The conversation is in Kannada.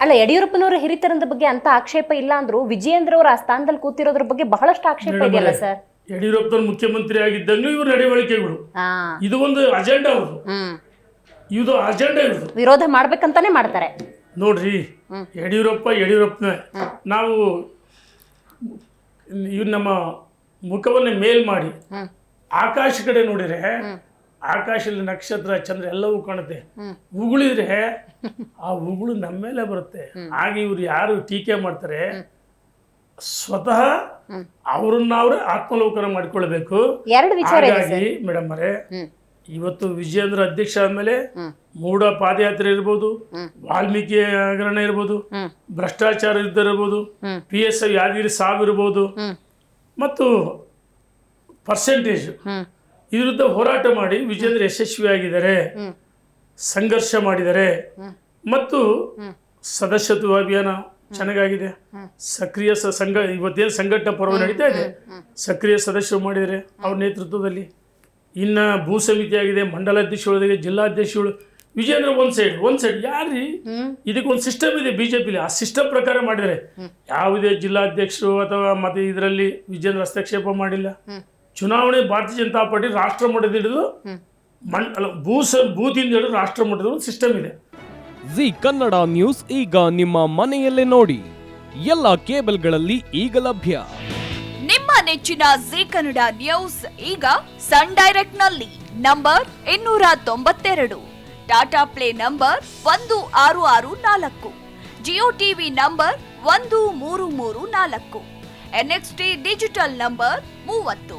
ಅಲ್ಲ ಯಡಿಯೂರಪ್ಪನವರ ಹಿರಿತನದ ಬಗ್ಗೆ ಅಂತ ಆಕ್ಷೇಪ ಇಲ್ಲ ಅಂದ್ರು ವಿಜಯೇಂದ್ರ ಅವರ ಆ ಸ್ಥಾನದಲ್ಲಿ ಕೂತಿರೋದ್ರ ಬಗ್ಗೆ ಬಹಳಷ್ಟು ಆಕ್ಷೇಪ ಇದೆಯಲ್ಲ ಸರ್? ಯಡಿಯೂರಪ್ಪನ ಮುಖ್ಯಮಂತ್ರಿ ಆಗಿದ್ದಂಗೆ ಇವ್ರ ನಡವಳಿಕೆಗಳು. ಇದು ಒಂದು ಅಜೆಂಡಾ ಅವರು ಇದು ಅಜೆಂಡಾ ಇವರು ವಿರೋಧ ಮಾಡ್ಬೇಕಂತಾನೆ ಮಾಡ್ತಾರೆ. ನೋಡ್ರಿ ಯಡಿಯೂರಪ್ಪ ಯಡಿಯೂರಪ್ಪನ ನಾವು ಇವ್ರು ನಮ್ಮ ಮುಖವನ್ನ ಮೇಲ್ ಮಾಡಿ ಆಕಾಶ ಕಡೆ ನೋಡಿದ್ರೆ ಆಕಾಶದಲ್ಲಿ ನಕ್ಷತ್ರ ಚಂದ್ರ ಎಲ್ಲವೂ ಕಾಣುತ್ತೆ. ಉಗುಳಿದ್ರೆ ಆ ಉಗುಳು ನಮ್ಮ ಮೇಲೆ ಬರುತ್ತೆ. ಆಗ ಇವ್ರು ಯಾರು ಟೀಕೆ ಮಾಡ್ತಾರೆ ಸ್ವತಃ ಅವ್ರನ್ನ ಅವ್ರೆ ಆತ್ಮಲೋಕನ ಮಾಡ್ಕೊಳ್ಬೇಕು. ಹಾಗಾಗಿ ಮೇಡಮ್ ಅವರೇ ಇವತ್ತು ವಿಜಯೇಂದ್ರ ಅಧ್ಯಕ್ಷ ಆದ್ಮೇಲೆ. ಮೂಢ ಪಾದಯಾತ್ರೆ ಇರ್ಬೋದು ವಾಲ್ಮೀಕಿ ಹಗರಣ ಇರ್ಬೋದು ಭ್ರಷ್ಟಾಚಾರ ಇರ್ಬೋದು. ಪಿ ಎಸ್ ಐ ಯಾದಗಿರಿ ಸಾವು ಇರ್ಬೋದು ಮತ್ತು ಪರ್ಸೆಂಟೇಜ್ ವಿರುದ್ಧ ಹೋರಾಟ ಮಾಡಿ ವಿಜೇಂದ್ರ ಯಶಸ್ವಿಯಾಗಿದ್ದಾರೆ. ಸಂಘರ್ಷ ಮಾಡಿದ್ದಾರೆ. ಮತ್ತು ಸದಸ್ಯತ್ವ ಅಭಿಯಾನ ಚೆನ್ನಾಗಾಗಿದೆ. ಸಕ್ರಿಯ ಸಂಘ ಇವತ್ತೇನು ಸಂಘಟನಾ ಪರ್ವ ನಡೀತಾ ಇದೆ? ಸಕ್ರಿಯ ಸದಸ್ಯರು ಮಾಡಿದರೆ ಅವ್ರ ನೇತೃತ್ವದಲ್ಲಿ. ಇನ್ನು ಭೂ ಸಮಿತಿ ಆಗಿದೆ ಮಂಡಲಾಧ್ಯಕ್ಷಗಳಿಗೆ ಜಿಲ್ಲಾಧ್ಯಕ್ಷಗಳು ವಿಜೇಂದ್ರ ಒಂದ್ ಸೈಡ್ ಒಂದ್ ಸೈಡ್ ಯಾರ್ರಿ? ಇದಕ್ಕೊಂದು ಸಿಸ್ಟಮ್ ಇದೆ ಬಿಜೆಪಿಲಿ. ಆ ಸಿಸ್ಟಮ್ ಪ್ರಕಾರ ಮಾಡಿದರೆ. ಯಾವುದೇ ಜಿಲ್ಲಾಧ್ಯಕ್ಷರು ಅಥವಾ ಮತ್ತೆ ಇದರಲ್ಲಿ ವಿಜೇಂದ್ರ ಹಸ್ತಕ್ಷೇಪ ಮಾಡಿಲ್ಲ. ಚುನಾವಣೆ ಭಾರತೀಯ ಜನತಾ ಪಾರ್ಟಿ ರಾಷ್ಟ್ರ ಮಟ್ಟದ ಹಿಡಿದು ಹ್ಮ್. ಮಣ್ ಅಲ್ಲ ಭೂ ಭೂತಿಯಿಂದ ಹಿಡಿದು ರಾಷ್ಟ್ರ ಮಟ್ಟದ ಒಂದು ಸಿಸ್ಟಮ್ ಇದೆ. ಜಿ ಕನ್ನಡ ನ್ಯೂಸ್ ಈಗ ನಿಮ್ಮ ಮನೆಯಲ್ಲೇ ನೋಡಿ. ಎಲ್ಲ ಕೇಬಲ್ಗಳಲ್ಲಿ ಈಗ ಲಭ್ಯ. ನಿಮ್ಮ ನೆಚ್ಚಿನ ಜಿ ಕನ್ನಡ ನ್ಯೂಸ್ ಈಗ ಸನ್ ಡೈರೆಕ್ಟ್ನಲ್ಲಿ ನಂಬರ್ ಇನ್ನೂರ ತೊಂಬತ್ತೆರಡು ಟಾಟಾ ಪ್ಲೇ ನಂಬರ್ ಒಂದು ಆರು ಆರು ನಾಲ್ಕು ಜಿಯೋ ಟಿವಿ ನಂಬರ್ ಒಂದು ಮೂರು ಮೂರು ನಾಲ್ಕು ಎನ್ಎಕ್ಸ್ಟಿ ಡಿಜಿಟಲ್ ನಂಬರ್ ಮೂವತ್ತು.